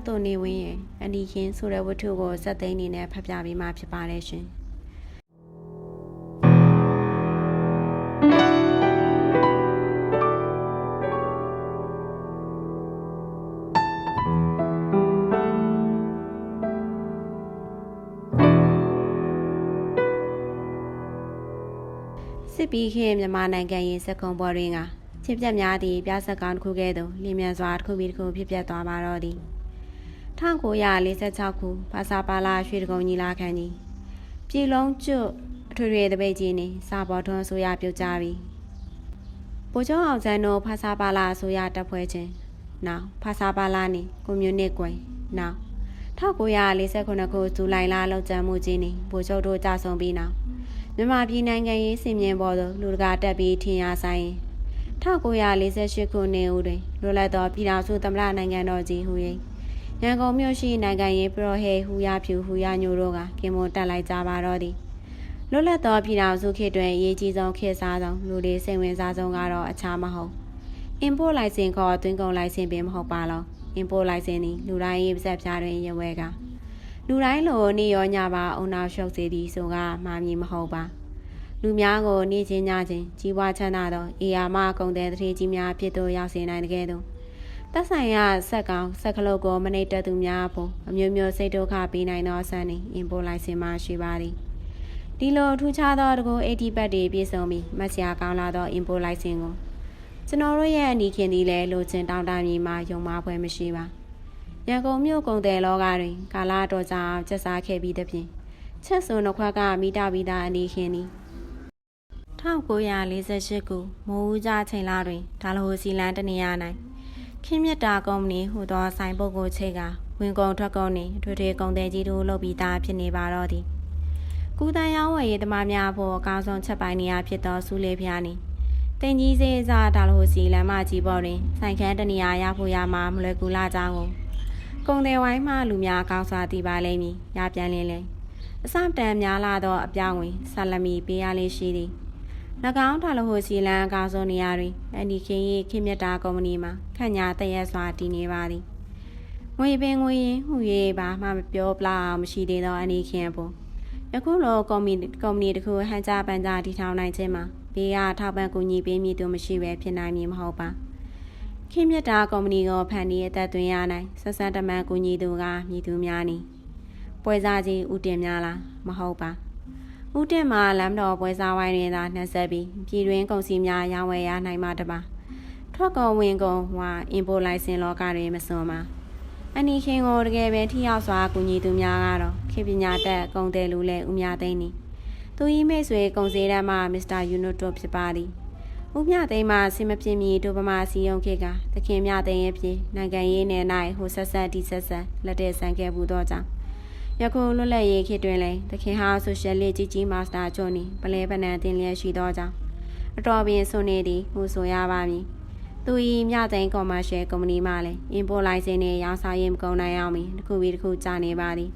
တက္ကသိုလ်နေဝင်းရဲ့အနီခင်းဆိုတဲ့ဝတ္ထုကိုစက်သိန်းအနေနဲ့ဖတ်ပြပေးမှာဖြစ်ပါတယ်ရှင်။စစ်ပီးခေတ်မြန်မာနိုင်ငံရင်စက်ကုံပေါ်တွင်ကချစ်ပြတ်များသည့်ပြဆက်ကောင်းတစ်ခုကဲ့သို့လင်းမြန်စွာတစ်ခုပြီးတစ်ခုဖြစ်ပျက်သွားပါတော့သည် 1946ခုဘာသာပါလာရွှေတကုံညီလာခံကြီးပြည်လုံးကျွတ်အထွေထွေတပိတ်ကြီးနှင့်စာပေါ်ထွန်းဆိုရပြုတ်ကြပြီဗိုလ်ချုပ်အောင်ဆန်းတို့ဖာစာပါလာဆိုရတပ်ဖွဲ့ခြင်းနောက်ဖာစာပါလာနှင့်ကွန်မြူနစ်ကွယ်နောက်1948ခုဇူလိုင်လလောက်ကျန်မှုကြီးနှင့်ဗိုလ်ချုပ်တို့ကြဆုံပြီးနောက်မြန်မာပြည်နိုင်ငံရေးစင်မြင်ပေါ်သို့လူတကာတက်ပြီးထင်ရဆိုင်1948ခုနှစ်ဦးတွင်လွတ်လပ်သောပြည်ထောင်စုသမ္မတနိုင်ငံတော်ကြီးဟူ၍ ရန်ကုန်မြို့ရှိနိုင်ငံရေးပရောဟေဟူရဖြူဟူရညိုတို့ကကင်မွန်တက်လိုက်ကြပါတော့သည်လွတ်လပ်သောပြည်ထောင်စုခေတ်တွင်အရေးကြီးဆုံးခေတ်စားဆုံးလူတွေစိတ်ဝင်စားဆုံးကတော့အခြားမဟုတ်အင်ပို့လိုက်စင်ခေါ်သွင်းကုန်လိုက်စင်ပင်မဟုတ်ပါလောအင်ပို့လိုက်စင်သည်လူတိုင်းရေးပါဇက်ပြားတွင်ရဝဲကလူတိုင်းလိုနေရောညပါအုံနောက်ရှုပ်စေသည်ဆိုကမှားမည်မဟုတ်ပါလူများကိုနေချင်းညချင်းကြီးပွားချမ်းသာသောအေယာမကုံတဲ့တတိကြီးများဖြစ်သို့ရောက်စေနိုင်တဲ့ကဲ့သို့ သက်ဆိုင်ရာဆက်ကောင်ဆက်ကလုတ်ကိုမနှိပ်တသူများဖို့အမျိုးမျိုးစိတ်ဒုက္ခပေးနိုင်သောဆန်းနှင့်အင်ပိုလိုက်စင်မှရှိပါသည်ဒီလိုထူးခြားသောတကူ80ဘတ်တွေပြည့်စုံပြီးမဆရာကောင်းလာသောအင်ပိုလိုက်စင်ကိုကျွန်တော်တို့ရဲ့အနီခင်ဒီလဲလိုချင်တောင်းတမီမှာယုံမှားပွဲမရှိပါရန်ကုန်မြို့ကုန်တယ်လောကတွင် ကာလာတော်ကြာကျက်စားခဲ့ပြီးသဖြင့်ချက်စုံတစ်ခွက်ကမိတာပြီးသားအနီခင်သည်1948ခုမိုးဦးကြချိန်လာတွင်ဒါလဟိုစီလန်တနေရာ၌ ခင်းမြတ်တာကုမ္ပဏီဟူသောဆိုင်ပုတ်ကိုချိတ်ကဝင်ကုန်ထွက်ကုန်နှင့်ထွေထွေကုန်သည်ကြီးတို့လုပ်ပြီးသားဖြစ်နေပါတော့သည်ကုတန်ရောင်းဝယ်ရေးသမားများဖို့အကောင်းဆုံးချက်ပိုင်းနေရာဖြစ်သောစူးလေးဖျားနှင့်တင်ကြီးစေးစားဒါလဟိုစီလမ်းမကြီးပေါ်တွင်ဆိုင်ခန်းတနေရာရဖို့ရမှာမလွယ်ကူလာကြောင်းကိုကုန်တယ်ဝိုင်းမှလူများကောင်းစွာသိပါလိမ့်မည်ရပြန်လင်းလင်းအစတန်များလာသောအပြောင်းဝင်ဆလမီပေးရလေးရှိသည်၎ င်းထာလဟိုစီလန်အကားဆုံးနေရာတွင်အန်ဒီခင်၏ခင်မြတ်တာကုမ္ပဏီမှခန့်ညာတရက်စွာတည်နေပါသည်ငွေပင်ငွေရင်ဟူ၍ပါမှမပြောပလောက်အောင်မရှိသေးသောအန်ဒီခင်ပေါ်ယခုလိုကုမ္ပဏီကုမ္ပဏီတစ်ခုဟန်ကြပန်ကြတည်ထောင်နိုင်ခြင်းမှာဘေးကထောက်ပံ့ကူညီပေးမည်သူမရှိပဲဖြစ်နိုင်မည်မဟုတ်ပါခင်မြတ်တာကုမ္ပဏီကိုဖန်တီးအသက်သွင်းရနိုင်ဆက်ဆက်တမန်ကူညီသူကမြည်သူများနီပွဲစားကြီးဥတင်များလားမဟုတ်ပါ ဦးတင်မှာလမ်းတော်ပွဲစားဝိုင်းတွင်သာနှက်ဆက်ပြီးပြည်တွင်းကုန်စည်များရောင်းဝယ်ရနိုင်မှတပါထွက်ကုန်ဝင်ကုန်ဟွာအင်ပိုလိုင်စင်လောကတွင်မစွန်ပါအနီခင်ကိုတကယ်ပဲထိရောက်စွာကူညီသူများကတော့ခေပညာတက်ကုန်တယ်လူလဲဦးမြသိန်းနီသူဤမိတ်ဆွေကုန်စည်တမ်းမှမစ္စတာယူနိုတိုဖြစ်ပါသည်ဦးမြသိန်းမှဆင်မပြင်းမီဒိုပမာစီယုံခေကသခင်မြသိန်းရဲ့ဖြစ်နိုင်ငံရေးနယ်၌ဟိုဆက်ဆက်ဒီဆက်ဆက်လက်တဲ့ဆန်ခဲ့ဘူးတော့ကြောင့် ယခုလွတ်လပ်ရေးခေတ်တွင်လည်းသခင်ဟာဆိုရှယ်လစ်ကြီးကြီးမာစတာချုပ်နေပလဲပနံတင်လျက်ရှိသောကြောင့်အတော်ပင်ဆွနေသည်ဟူဆိုရပါမည်သူဤမြသိန်းကော်မာရှယ်ကုမ္ပဏီမှလည်းအင်ပိုလိုင်စင်နဲ့ရောင်းစားရေးမကုန်နိုင်အောင်မီတစ်ခုပြီးတစ်ခုကြာနေပါသည်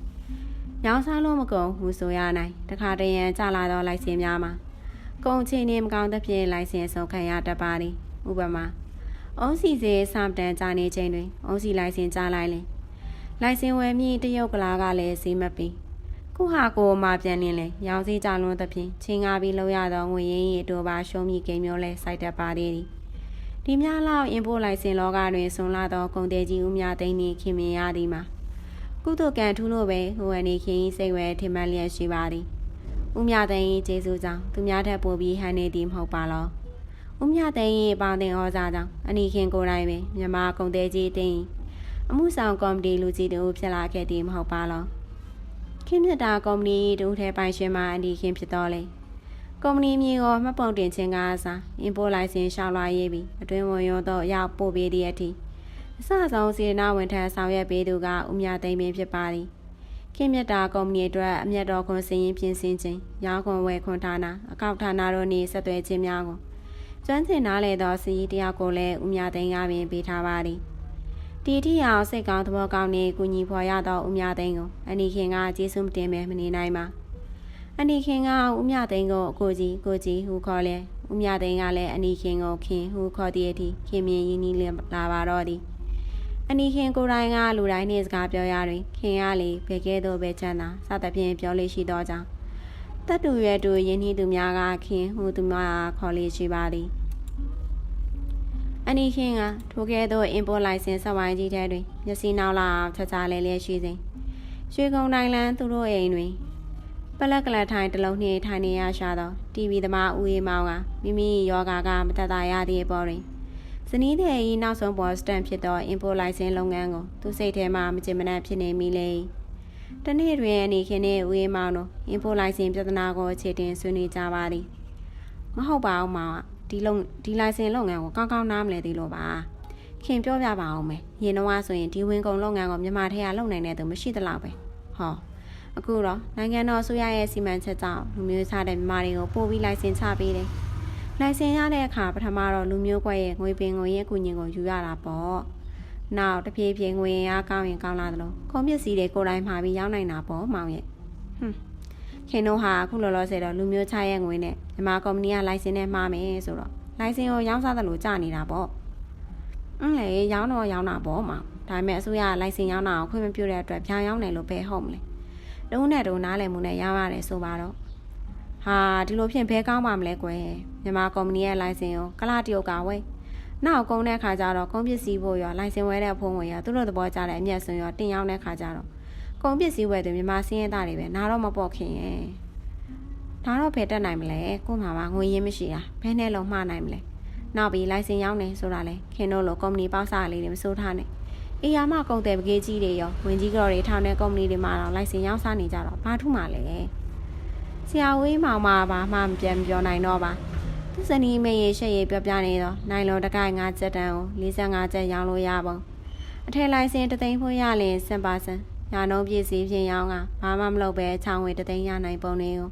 ရောင်းစားလို့မကုန်ဟူဆိုရနိုင်တခါတရံကြာလာသောလိုက်စင်များမှာကုန်ချင်နေမကောင်းသဖြင့်လိုက်စင်ဆုံးခံရတတ်ပါသည်ဥပမာအုံးစီစေစမ်တန်ကြာနေချိန်တွင်အုံးစီလိုက်စင်ကြာလိုက်လင် လိုက်စင်ဝယ်မြင့်တရုတ်ကလာကလည်းဈေးမပီခုဟာကိုမှပြန်လင်းလဲရောင်စည်းကြလွန်းသဖြင့်ချင်းကားပြီးလောက်ရသောငွေရင်းရီတို့ပါရှုံးမိကိန်းမျိုးလဲစိုက်တတ်ပါသေးသည်ဒီများလောက်အင်ပို့လိုက်စင်လောကတွင်ဆွန်လာသောကုန်တယ်ကြီးဦးများသိန်းနှင့်ခင်မင်ရသည်မှာကုသိုလ်ကံထူးလို့ပဲဟိုအနေခင်စိတ်ဝဲထင်မှန်လျက်ရှိပါသည်ဦးမြသိန်းကျေးဇူးကြောင့်သူများထက်ပိုပြီးဟန်နေသည်မဟုတ်ပါလောဦးမြသိန်း၏ပေါင်းတင်ဩဇာကြောင့်အနီခင်ကိုယ်တိုင်ပင်မြမကုန်တယ်ကြီးတင်း အမှုဆောင်ကော်မတီလူကြီးတို့ဖြစ်လာခဲ့သည်မဟုတ်ပါလောခင်းမြတာကော်မတီတို့ထဲပိုင်ရှင်မှအဒီခင်းဖြစ်တော်လေကုမ္ပဏီမြေကိုမှတ်ပုံတင်ခြင်းကအစားအင်ပိုလိုင်စင်ရှောက်လာရေးပြီးအတွင်းဝင်ရောတော့ရောက်ပို့ပေးသည့်အထိအစဆုံးစေနာဝန်ထမ်းဆောင်ရွက်ပေးသူကဦးမြသိမ့်ပင်ဖြစ်ပါသည်ခင်မြတ်တာကုမ္ပဏီအတွက်အမျက်တော်ခွန်စည်ရင်ပြင်ဆင်ခြင်းရောင်းခွန်ဝယ်ခွန်ဌာနအကောက်ဌာနတို့နှင့်ဆက်သွယ်ခြင်းများကိုကျွမ်းကျင်နားလေသောစီးတယောက်ကိုလည်းဦးမြသိန်းကပင်ပေးထားပါသည် ဒီထီအောင်စိတ်ကောင်းသဘောကောင်းနဲ့ကုညီဖွာရသောဦးမြသိန်းကိုအနီခင်ကကျေးဇူးမတင်ပဲမနေနိုင်ပါအနီခင်ကဦးမြသိန်းကိုအကိုကြီးကိုကြီးဟူခေါ်လဲဦးမြသိန်းကလည်းအနီခင်ကိုခင်ဟူခေါ်သည့်အထိခင်မြင်ရင်းနှီးလာပါတော့သည်အနီခင်ကိုယ်တိုင်ကလူတိုင်းနှင့်စကားပြောရတွင်ခင်ရလေဘယ်ကဲ့သို့ပဲချမ်းသာစသဖြင့်ပြောလေးရှိသောကြောင့်တတ်တူရွယ်တူယင်းနှီးသူများကခင်ဟူသူများခေါ်လေးရှိပါသည် အနီခင်ကထိုကဲ့သို့အင်ပိုလိုင်စင်ဆက်ဝိုင်းကြီးထဲတွင်မျက်စိနောက်လာချာချာလဲလဲရှိစဉ်ရွှေကုံတိုင်းလန်းသူတို့အိမ်တွင်ပလက်ကလထိုင်တစ်လုံးနှင့်ထိုင်နေရရှာသောတီဗီသမားဦးအေးမောင်ကမိမိယောဂါကမတတ်တာရသည့်အပေါ်တွင်ဇနီးတဲ့ဤနောက်ဆုံးပေါ်စတန်ဖြစ်သော import license လုပ်ငန်းကိုသူစိတ်ထဲမှမချင်မနှံ့ဖြစ်နေမိလေတနေ့တွင်အနေခင်နှင့်ဦးအေးမောင်တို့ import license ပြဿနာကိုအခြေတင်ဆွေးနွေးကြပါသည်မဟုတ်ပါဘူးမောင်က ဒီလုံဒီ license လုပ်ငန်းကိုကောင်းကောင်းနားမလဲသေးလို့ပါခင်ပြောပြပါအောင်မယ်ရင်တော့ဆိုရင်ဒီဝင်ကုန်လုပ်ငန်းကိုမြန်မာထက်ကလုပ်နိုင်တဲ့သူမရှိသလောက်ပဲဟောအခုတော့နိုင်ငံတော်အစိုးရရဲ့စီမံချက်ကြောင့်လူမျိုးစားတဲ့မြန်မာတွေကိုပို့ပြီးလိုင်စင်ချပေးတယ်။လိုင်စင်ရတဲ့အခါပထမတော့လူမျိုးကွက်ရဲ့ငွေပင်ငွေရဲ့ကုညင်ကိုယူရတာပေါ့။နောက်တဖြည်းဖြည်းငွေရကောင်းရင်ကောင်းလာသလိုကုန်ပစ္စည်းတွေကိုယ်တိုင်မှာပြီးရောင်းနိုင်တာပေါ့မောင်ရဲ့။ဟွန်း ခင်တို့ဟာအခုလောလောဆယ်တော့လူမျိုးချရဲ့ငွေနဲ့မြန်မာကုမ္ပဏီကလိုင်စင်နဲ့မှားမယ်ဆိုတော့လိုင်စင်ကိုရောင်းစားသလိုကြာနေတာပေါ့။အင်းလေရောင်းတော့ရောင်းတာပေါ့မောင်။ဒါပေမဲ့အစိုးရကလိုင်စင်ရောင်းတာကိုခွင့်မပြုတဲ့အတွက်ဖြောင်းရောင်းတယ်လို့ပဲဟုတ်မလဲ။တုံးနဲ့တုံးနားလည်မှုနဲ့ရပါတယ်ဆိုပါတော့ဟာဒီလိုဖြင့်ဘဲကောင်းပါမလဲကွယ်မြန်မာကုမ္ပဏီရဲ့လိုင်စင်ကိုကလာတရုတ်ကဝယ်နောက်ကုန်းတဲ့ခါကျတော့ကုန်ပစ္စည်းဖို့ရောလိုင်စင်ဝဲတဲ့ဖုန်းဝင်ရောသူတို့သဘောကျတဲ့အမျက်စွန်ရောတင်ရောက်တဲ့ခါကျတော့ ကုန်ပစ္စည်းဝယ်သူမြန်မာစင်းရဲသားတွေပဲနားတော့မပေါ့ခင်ရဲ့ဒါတော့ဘယ်တက်နိုင်မလဲကို့မှာပါငွေရင်းမရှိတာဘယ်နဲ့လုံးမှားနိုင်မလဲနောက်ပြီးလိုင်စင်ရောက်နေဆိုတာလေခင်တို့လိုကုမ္ပဏီပေါက်စားလေးတွေမစိုးထားနဲ့အေယာမကုန်တယ်ပကေးကြီးတွေရောဝင်ကြီးကြော်တွေထောင်တဲ့ကုမ္ပဏီတွေမှာတော့လိုင်စင်ရောင်းစားနေကြတော့ဘာထူးမှလဲဆရာဝေးမောင်မဘာမှမပြန်ပြောနိုင်တော့ပါသူစနီးမေရေရှက်ရေပြောပြနေတော့နိုင်လုံးတကိုင်ငါစက်တန်ကို45ကျက်ရောင်းလို့ရပုံအထက်လိုင်စင်တသိန်းဖို့ရလင်စင်ပါစံ ညာနှုံးပြည့်စည်ဖြင့်ရောင်းကဘာမှမလုပ်ပဲချောင်းဝေတသိန်းရနိုင်ပုံတွေကို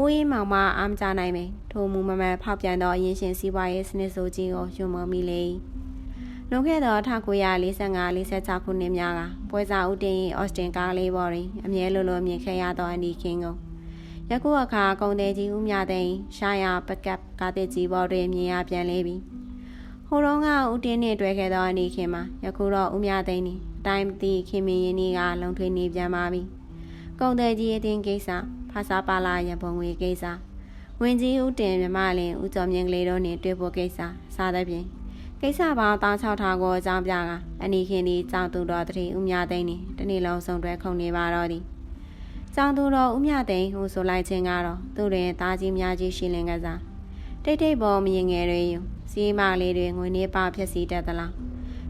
ဦးအေးမောင်မအားမကြနိုင်ပေထိုမူမမှန်ဖောက်ပြန်သောအရင်ရှင်စီးပွားရေးစနစ်ဆိုကြီးကိုယွံမမိလေ၏လွန်ခဲ့သော1945-46ခုနှစ်များကပွဲစားဦးတင်၏အော့စတင်ကားလေးပေါ်တွင်အမြဲလိုလိုမြင်ခဲ့ရသောအန်ဒီကင်းကိုယခုအခါကုန်တယ်ကြီးဦးမြသိန်းရှာယာပကပ်ကားတစ်ကြီးပေါ်တွင်မြင်ရပြန်လေပြီဟိုတော့ကဦးတင်နှင့်တွေ့ခဲ့သောအန်ဒီခင်မှာယခုတော့ဦးမြသိန်းသည်အ တိုင်းမသိခင်မင်းရင်းကြီးကလုံထွေးနေပြန်ပါပြီကုန်တယ်ကြီးအတင်းကိစ္စဖာစာပါလာရပုံငွေကိစ္စဝင်ကြီးဦးတင်မြမလင်ဦးကျော်မြင့်ကလေးတို့နှင့်တွေ့ဖို့ကိစ္စစသဖြင့်ကိစ္စပေါင်းတောင်း6ထောင်ကိုအကြောင်းပြကအနီခင်ဒီကြောင်သူတော်တတိဦးမြသိန်းနေတနေ့လုံးစုံတွဲခုန်နေပါတော့သည်ကြောင်သူတော်ဦးမြသိန်းဟူဆိုလိုက်ခြင်းကတော့သူတွင်သားကြီးများကြီးရှိလင်ကစားတိတ်တိတ်ပေါ်မြင်ငယ်တွေယူစီးမလေးတွေငွေနေပါဖြစ်စီတတ်သလား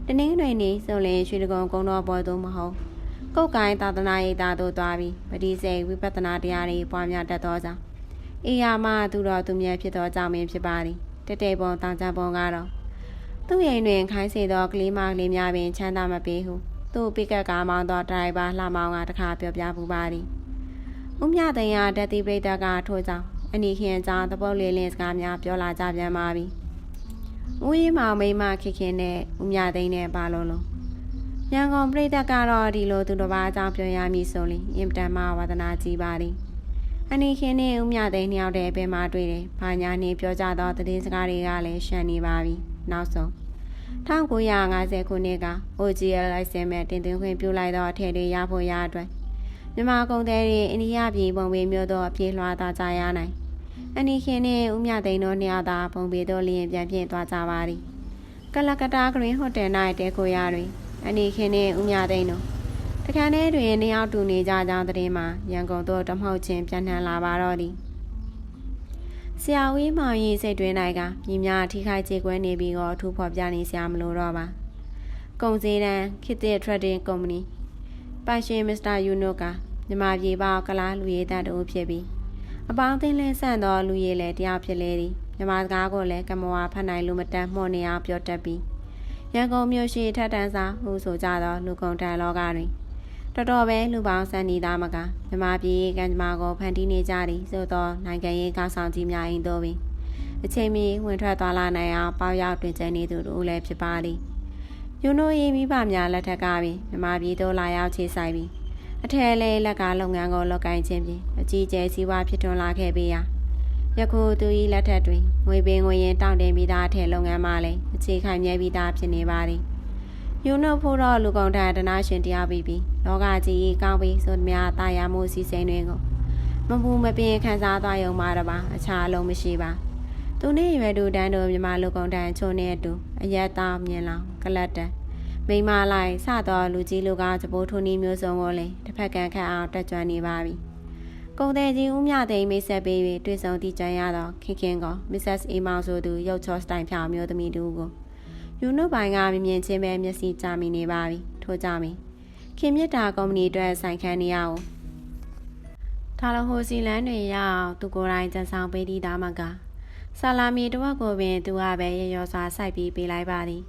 တနင်းတွေနေစုံလင်ရွှေတကုံကုန်းတော်ပေါ်သို့မဟုတ်ကုတ်ကိုင်းသာသနာရေးသားသို့သွားပြီးပတိစေဝိပဿနာတရားတွေပွားများတတ်သောကြောင့်အေယာမသူတော်သူမြတ်ဖြစ်သောကြောင့်ပင်ဖြစ်ပါသည်တိတ်တိတ်ပေါ်တောင်ကြပုံကတော့သူ့ရင်တွင်ခိုင်းစေသောကလေးမကလေးများပင်ချမ်းသာမပေးဟုသူ့ပိကတ်ကားမောင်းသောဒရိုင်ဘာလှမောင်းကတခါပြောပြပူပါသည်။ဦးမြသိန်းကဓာတိပရိသတ်ကထိုးကြောင်အနီခင်ကြောင့်တပုတ်လေးလင်းစကားများပြောလာကြပြန်ပါပြီ။ ဦးရင်မောင်မိမခင်ခင်နဲ့ဦးမြသိန်းနဲ့ပါလုံးလုံးရန်ကုန်ပရိသတ်ကတော့ဒီလိုသူတစ်ပါးအကြောင်းပြောရမည်ဆိုရင်အင်တန်မှဝါသနာကြီးပါသည်။အနီခင်နဲ့ဦးမြသိန်းနှစ်ယောက်တည်းပဲမှတွေ့တယ်။ဘာညာနေပြောကြသောသတင်းစကားတွေကလည်းရှမ်းနေပါပြီ။နောက်ဆုံး1950ခုနှစ်က OGL လိုက်စင်မဲ့တင်သွင်းခွင့်ပြုလိုက်သောအထည်တွေရဖို့ရအတွက်မြန်မာကုန်သည်တွေအိန္ဒိယပြည်ပုံပေမျိုးသောအပြေးလွှားသွားကြရနိုင် အနီခင်နှင့်ဦးမြသိန်းတို့နှစ်ယောက်သာပုံပေတို့လျင်ပြန်ပြင့်သွားကြပါသည်ကလကတာဂရင်းဟိုတယ်၌တဲကိုရတွင်အနီခင်နှင့်ဦးမြသိန်းတို့တခါတည်းတွင်နှစ်ယောက်တူနေကြကြောင်းသတင်းမှာရန်ကုန်သို့တမှုတ်ချင်းပြန်နှံလာပါတော့သည်ဆရာဝေးမောင်ရင်စိတ်တွင်း၌ကမြင်းများထိခိုက်ကြေကွဲနေပြီးတော့အထူးဖော်ပြနေစရာမလိုတော့ပါကုန်စည်တန်းခစ်တဲ့ trading company ပိုင်ရှင်မစ္စတာယူနိုကမြမပြေပေါကလားလူရည်တတူဖြစ်ပြီး အပေါင်းသိန်းလဲဆန့်သောလူရည်လည်းတယောက်ဖြစ်လေသည်မြမစကားကိုလည်းကမဝါဖတ်နိုင်လူမတန်မှော့နေအောင်ပြောတတ်ပြီးရန်ကုန်မြို့ရှိထက်တန်းစာဟူဆိုကြသောလူကုန်တန်လောကတွင်တော်တော်ပဲလူပေါင်းစံနေသားမကမြမပြည်ကံကြမ္မာကိုဖန်တီးနေကြသည်ဆိုသောနိုင်ငံရေးကောင်းဆောင်ကြီးများအိမ်တို့ပင်အချိန်မီဝင်ထွက်သွားလာနိုင်အောင်ပေါရောက်တွင်ကျနေသူတို့လည်းဖြစ်ပါသည်ယူနိုရေးမိဘများလက်ထက်ကပင်မြမပြည်သို့လာရောက်ခြေဆိုင်ပြီးအထယ်လေးလက်ကလုပ်ငန်းကိုလုပ်ကိုင်ခြင်းဖြင့် အကြီးကျယ်စည်းဝါးဖြစ်ထွန်းလာခဲ့ပေရာယခုသူ၏လက်ထက်တွင်ငွေပင်ငွေရင်တောင့်တင်ပြီးသားအထည်လုပ်ငန်းမှလည်းအခြေခိုင်မြဲပြီးသားဖြစ်နေပါသည်ယူနိုဖို့တော့လူကုန်ထံတနာရှင်တရားပြီးပြီးလောကကြီးကောင်းပြီးဆိုသမျှတာယာမှုစီစဉ်တွေကိုမပူမပင်ခံစားသွားရုံမှာတပါအခြားအလုံးမရှိပါသူနဲ့ရွယ်တူတန်းတို့မြမလူကုန်ထံချိုးနေအတူအရက်သားမြင်လောင်ကလတ်တန်မိမလိုက်စတော့လူကြီးလူကသဘိုးထုံနီမျိုးစုံကိုလေတစ်ဖက်ကန်ခတ်အောင်တက်ကြွနေပါပြီ ကုံတဲ့ကြီးဦးမြသိမ်းမိတ်ဆက်ပေးပြီးတွေ့ဆုံတည်ကြရတော့ခင်ခင်ကမစ္စစ်အေမောင်ဆိုသူရုပ်ချောစတိုင်ဖြောင်မျိုးသမီးတူကိုယူနုပိုင်ကမြင်မြင်ချင်းပဲမျက်စိကြမိနေပါပြီထို့ကြမီခင်မြတ်တာကုမ္ပဏီအတွက်ဆိုင်ခန်းနေရအောင်ဒါလဟိုစီလန်တွေရအောင်သူကိုယ်တိုင်ကြံဆောင်ပေးသည့်သားမကဆာလာမီတဝက်ကိုပင်သူကပဲရရောစွာစိုက်ပြီးပေးလိုက်ပါသည်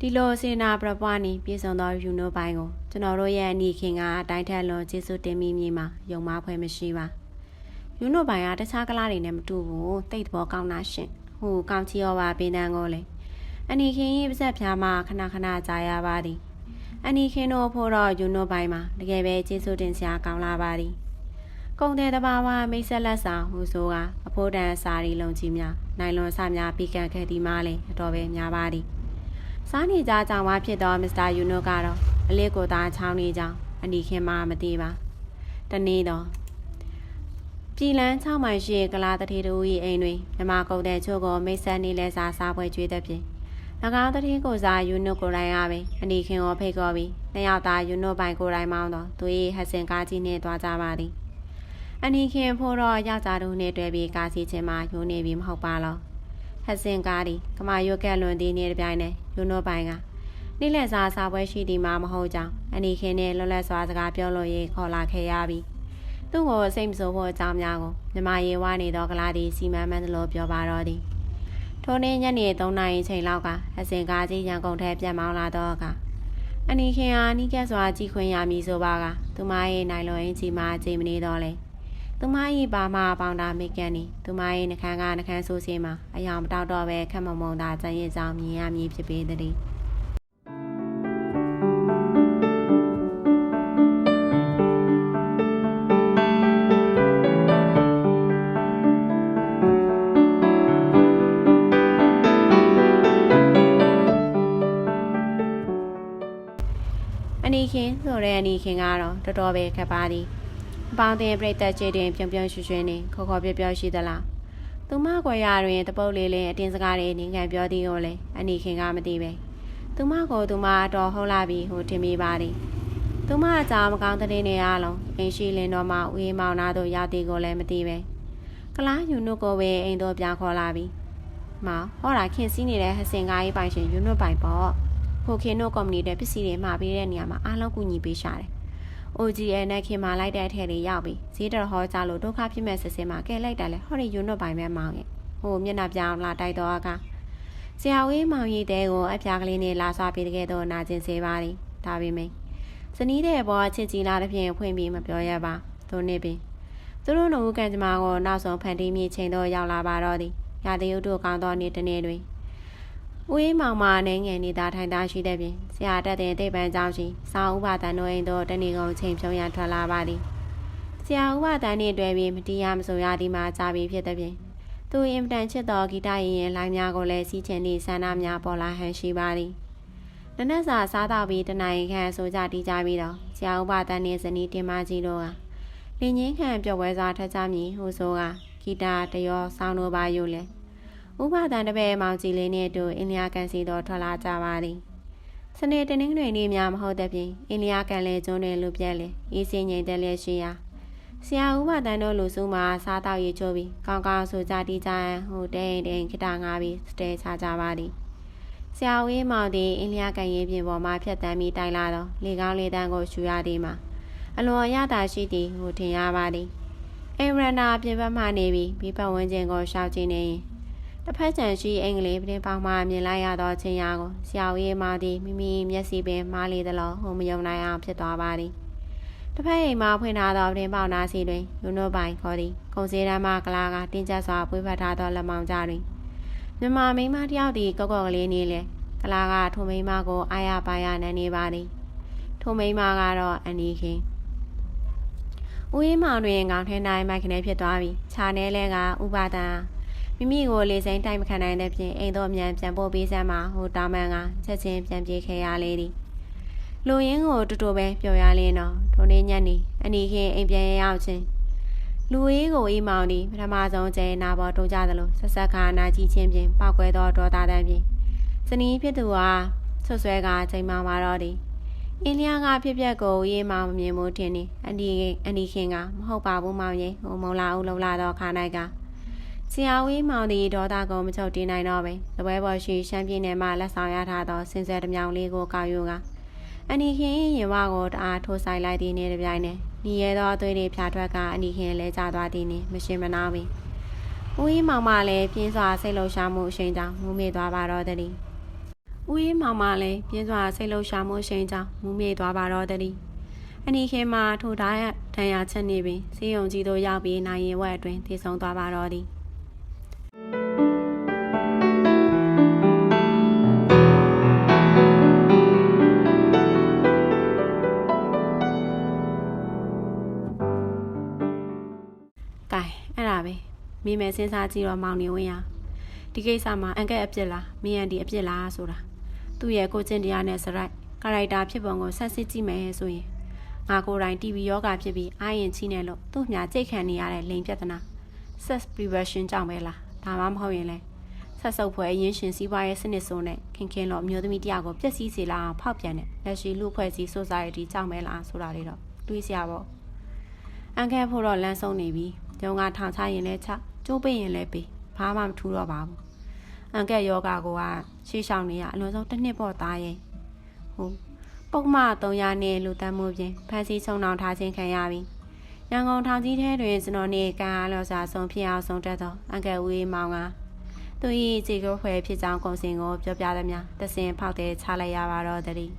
ဒီလိုစေနာပြပွားနေပြည်စုံသောယူနုပိုင်ကိုကျွန်တော်တို့ရဲ့အနီခင်ကအတိုင်းထက်လွန်ကျေးဇူးတင်မိမိမှာယုံမဖွဲမရှိပါယူနုပိုင်ကတခြားကလားတွေနဲ့မတူဘူးတိတ်သဘောကောင်းတာရှင်ဟိုကောင်းချီရောပါပေးတန်းကိုလေအနီခင်၏ပါဇက်ဖြားမှခဏခဏကြာရပါသည်အနီခင်တို့ဖို့တော့ယူနိုပိုင်းမှာတကယ်ပဲကျေးဇူးတင်စရာကောင်းလာပါသည်ကုံတဲ့တဘာဝမိတ်ဆက်လက်ဆောင်ဟူဆိုကအဖိုးတန်စာရီလုံးကြီးများနိုင်လွန်ဆများပြီးကန်ခဲ့သည်မှလည်းအတော်ပဲများပါသည် စားနေကြကြောင်မှဖြစ်သောမစ္စတာယူနိုကတော့အလေးကိုသာချောင်းနေကြောင်းအနီခင်မှမသိပါတနေ့တော့ပြည်လန်း6မိုင်ရှိကလာတတိတူ၏အိမ်တွင်မြမကုတ်တဲ့ချို့ကိုမိတ်ဆက်နေလဲစာစားပွဲကျွေးတဲ့ဖြင့်၎င်းတတိကိုစားယူနုကိုရိုင်းရပင်အနီခင်ကိုဖိတ်ခေါ်ပြီးနှစ်ယောက်သားယူနုပိုင်ကိုရိုင်းမောင်းတော့သူ၏ဟက်စင်ကားကြီးနှင့်သွားကြပါသည်အနီခင်ဖို့တော့ယောက်ျားတို့နှင့်တွေ့ပြီးကားစီချင်းမှယူနေပြီမဟုတ်ပါလော ဟက်စင်ကားသည်ကမာရွက်ကက်လွန်သည်နှင့်တပြိုင်နက်ယူနုပိုင်ကနေ့လည်စာစာပွဲရှိသည်မှမဟုတ်ကြောင်းအနီခင်နှင့်လွတ်လပ်စွာစကားပြောလို့ရေးခေါ်လာခဲ့ရပြီးသူ့ကိုစိတ်မဆိုးဖို့အကြောင်းများကိုမြမရေဝနေသောကလာသည်စီမံမှန်းသလိုပြောပါတော့သည်ထိုနေ့ညနေ3နာရီချိန်လောက်ကအစင်ကားကြီးရန်ကုန်ထဲပြန်မောင်းလာတော့ကအနီခင်ဟာနီးကက်စွာကြည်ခွင့်ရမည်ဆိုပါကသူမရဲ့နိုင်လွန်အင်းကြီးမှအချိန်မနေတော့လေ သူမ၏ပါမပေါင်တာမိကန်နီသူမရဲ့နှခမ်းကနှခမ်းဆိုးစင်းမှာအယောင်မတောက်တော့ပဲခက်မမုံသာကျန်ရစ်ဆောင်မြင်ရမည်ဖြစ်ပေသည်အနီခင်ဆိုတဲ့အနီခင်ကတော့တော်တော်ပဲခက်ပါသည် အပေါင်းတင်ပြိတ္တချေတင် ပြုံပြုံရွှွှွှနေခေါ်ခေါ်ပြောပြောရှိသလားသူမကွယ်ရတွင်တပုတ်လေးလေးအတင်းစကားတွေနေခံပြောသည်ကိုလည်းအနီခင်ကမသိပဲသူမကိုသူမတော်ဟုတ်လာပြီဟိုတင်မိပါသည်သူမအကြောင်းမကောင်းတဲ့နေရလုံးအင်းရှိလင်းတော်မှဦးအေးမောင်နာတို့ရောက်သည်ကိုလည်းမသိပဲကလားယူနုကိုပဲအိမ်တို့ပြန်ခေါ်လာပြီမောင်ဟောတာခင်စီးနေတဲ့ဟစင်ကားကြီးပိုင်ရှင်ယူနုပိုင်ပေါ့ဖိုခင်တို့ကုမ္ပဏီတဲ့ပစ္စည်းတွေမှာပေးတဲ့နေရာမှာအားလုံးကူညီပေးရှာတယ်။ OGL နဲ့ခင်မာလိုက်တဲ့အထက်တွေရောက်ပြီးဈေးတော်ဟောကြလို့ဒုက္ခဖြစ်မဲ့စစ်စင်မှာကဲလိုက်တယ်လေဟောဒီယူနစ်ပိုင်းပဲမောင်းရဲ့။ဟိုမျက်နှာပြောင်းလာတိုက်တော့အခါဆရာဝေးမောင်ရည်တဲ့ကိုအဖျားကလေးနဲ့လာဆွပေးတဲ့တော့နာကျင်စေပါသည်။ဒါပေမဲ့ဇနီးတဲ့ဘောချစ်ကြည်လာတဲ့ဖြင့်ဖွင့်ပြီးမပြောရပါ။သူနေပင်သူတို့နှုတ်ကန်ကြမှာကိုနောက်ဆုံးဖန်တီးမြေချိန်တော့ရောက်လာပါတော့သည်။ရာသီဥတုကောင်းသောနေ့တစ်နေ့တွင် ဦးအေးမောင်မအနေငယ်နေတာထိုင်တာရှိတဲ့ပြင်ဆရာတက်တဲ့တိတ်ပန်းကြောင်းရှိစောင်းဥပဒန်တို့အိမ်တို့တနေကုန်ချိန်ဖြုံးရန်ထွက်လာပါသည်ဆရာဥပဒန်နှင့်တွေ့ပြီးမတီးရမဆိုရသည်မှာကြာပြီဖြစ်တဲ့ပြင်သူအင်ပတန်ချစ်တော်ဂီတရင်ရင်လိုင်းများကိုလည်းစီးချင်သည့်ဆန္ဒများပေါ်လာဟန်ရှိပါသည်နနက်စာစားတော့ပြီးတနင်္ဂနွေခန့်ဆိုကြတီးကြပြီးတော့ဆရာဥပဒန်နှင့်ဇနီးတင်မကြီးတို့ကလင်းငင်းခံပျော်ပွဲစွာထက်ကြမည်ဟုဆိုကဂီတတရောဆောင်းတို့ပါယူလေ ဥပဒံတပည့်မောင်ကြီးလေးနဲ့အတူအိန္ဒိယကန်စီတော်ထွက်လာကြပါသည်စနေတနင်္ဂနွေနေ့များမဟုတ်တဲ့ပြင်အိန္ဒိယကန်လေကျွန်းတွေလူပြက်လေအေးစင်းငိမ်တဲ့လျက်ရှိရာဆရာဥပဒံတို့လူစုမှာစားတော့ရေချိုးပြီးကောင်းကောင်းဆိုကြတီးကြရန်ဟိုတဲ့တဲ့ခိတာငါပြီးစတဲချကြပါသည်ဆရာဝေးမောင်သည်အိန္ဒိယကန်ရေးပြင်ပေါ်မှာဖြတ်တန်းပြီးတိုင်လာတော့လေကောင်းလေတန်းကိုရှူရသည်မှာအလွန်ရတာရှိသည်ဟိုထင်ရပါသည်အိမ်ရနာပြင်ပမှနေပြီးဘီပတ်ဝန်းကျင်ကိုရှောက်ကြည့်နေရင် တစ်ဖက်ခြံရှိအင်္ဂလိပ်ပင်ပေါင်းမှမြင်လိုက်ရသောချင်းရာကိုဆရာဝေးမှသည်မိမိမျက်စိပင်မှားလေသလိုဟိုမယုံနိုင်အောင်ဖြစ်သွားပါသည်တစ်ဖက်အိမ်မှာဖွင့်ထားသောပင်ပေါင်းနာစီတွင်ယူနိုပိုင်ခေါ်သည်ကုံစည်းတမ်းမှကလာကတင်းကျပ်စွာပွေးဖက်ထားသောလက်မောင်ကြတွင်မြမမိန်းမတယောက်သည်ကော့ကော့ကလေးနေလေကလာကထိုမိန်းမကိုအာရပါရနန်းနေပါသည်ထိုမိန်းမကတော့အနီခင်ဦးအေးမောင်တွင်ခေါင်းထဲ၌မိုက်ခနဲဖြစ်သွားပြီခြာနဲလဲကဥပါဒံ မိမိကိုလေစိမ်းတိုက်မခံနိုင်တဲ့ဖြင့်အိမ်တော်မြန်ပြန်ပို့ပေးစမ်းမှာဟိုတာမန်ကချက်ချင်းပြန်ပြေးခဲ့ရလေသည်လူရင်းကိုတူတူပဲပြောရလင်းတော့ဒိုနေညက်နေအနီခင်အိမ်ပြန်ရောက်ချင်းလူရေးကိုအေးမောင်သည်ပထမဆုံးကျဲနာပေါ်တိုးကြသလိုဆက်ဆက်ခါနာကြည့်ချင်းဖြင့်ပောက်ကွဲသောဒေါသတန်းဖြင့်စနီးဖြစ်သူဟာဆွဆွဲကချိန်မှမာတော့သည်အင်းလျားကဖြစ်ပျက်ကိုအေးမောင်မမြင်မှုထင်သည်အနီအနီခင်ကမဟုတ်ပါဘူးမောင်ရင်ဟိုမုံလာဦးလုံလာတော့ခါ၌က ဆရာဝေးမောင်ဒီဒေါသကိုမချုပ်တင်နိုင်တော့ပဲတပွဲပေါ်ရှိရှမ်းပြည်နယ်မှာလက်ဆောင်ရထားသောစင်စဲတစ်မြောင်လေးကိုကောက်ယူကအနီခင်ရင်ဝကိုတအားထိုးဆိုင်လိုက်သည်နေတပြိုင်နက်ညီရဲသောအသွေးတွေဖြာထွက်ကအနီခင်လဲကျသွားသည်နေမရှင်မနာပင်ဦးကြီးမောင်မလည်းပြင်းစွာစိတ်လှုပ်ရှားမှုအရှိန်ကြောင့်မူးမေ့သွားပါတော့သည်ဦးကြီးမောင်မလည်းပြင်းစွာစိတ်လှုပ်ရှားမှုအရှိန်ကြောင့်မူးမေ့သွားပါတော့သည်အနီခင်မှာထိုထားရဒဏ်ရာချက်နေပင်စေယုံကြီးတို့ရောက်ပြီးနိုင်ရင်ဝက်အတွင်းတည်ဆုံသွားပါတော့သည် မိမယ်စဉ်းစားကြည့်တော့မောင်နေဝင်ရဒီကိစ္စမှာအန်ကက်အပြစ်လားမင်းအန်ဒီအပြစ်လားဆိုတာသူ့ရဲ့ကိုကျင့်တရားနဲ့စရိုက်ကာရိုက်တာဖြစ်ပုံကိုဆက်စစ်ကြည့်မယ်ဆိုရင်ငါကိုယ်တိုင် TV ယောဂဖြစ်ပြီးအာရင်ချိနေလို့သူ့မြာကြိတ်ခံနေရတဲ့လိန်ပြဿနာ sex prevention ကြောင့်ပဲလားဒါမှမဟုတ်ရင်လဲဆက်စုပ်ဖွဲ့အရင်ရှင်စီးပွားရေးစနစ်ဆိုးနဲ့ခင်ခင်လို့အမျိုးသမီးတယောက်ကိုပျက်စီးစေလာအောင်ဖောက်ပြန်တဲ့လက်ရှိလူဖွဲ့စည်း society ကြောင့်ပဲလားဆိုတာတွေတော့တွေးစရာပေါ့အန်ကက်ဖို့တော့လမ်းဆုံးနေပြီဂျုံကထောင်ချရင်လဲချ ကျိုးပိတ်ရင်လဲပေးဘာမှမထူတော့ပါဘူးအန်ကက်ယောဂကိုကရှေးရှောင်နေရအလွန်ဆုံးတစ်နှစ်ပေါ့သားရဲ့ဟုတ်ပုတ်မ300နဲ့လူတမ်းမှုပြင်ဖန်စီချုံနှောင်ထားခြင်းခံရပြီရန်ကုန်ထောင်ကြီးထဲတွင်ကျွန်တော်နေကံအားလောစာဆုံးဖြစ်အောင်ဆုံးတက်သောအန်ကက်ဝေးမောင်ကသူ၏ခြေကိုဖွယ်ဖြစ်ကြောင်းကုန်စင်ကိုပြောပြသည်များတဆင်ဖောက်တဲ့ချလိုက်ရပါတော့တည်း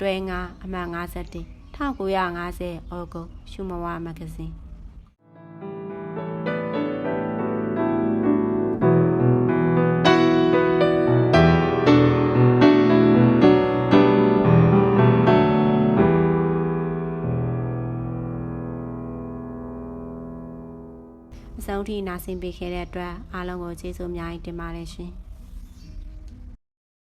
တွဲငါအမှန်51 1950ဩဂုတ်ရှုမဝမဂ္ဂဇင်းအဆုံးထိနာဆင်ပေးခဲ့တဲ့အတွက်အားလုံးကိုကျေးဇူးအများကြီးတင်ပါတယ်ရှင်။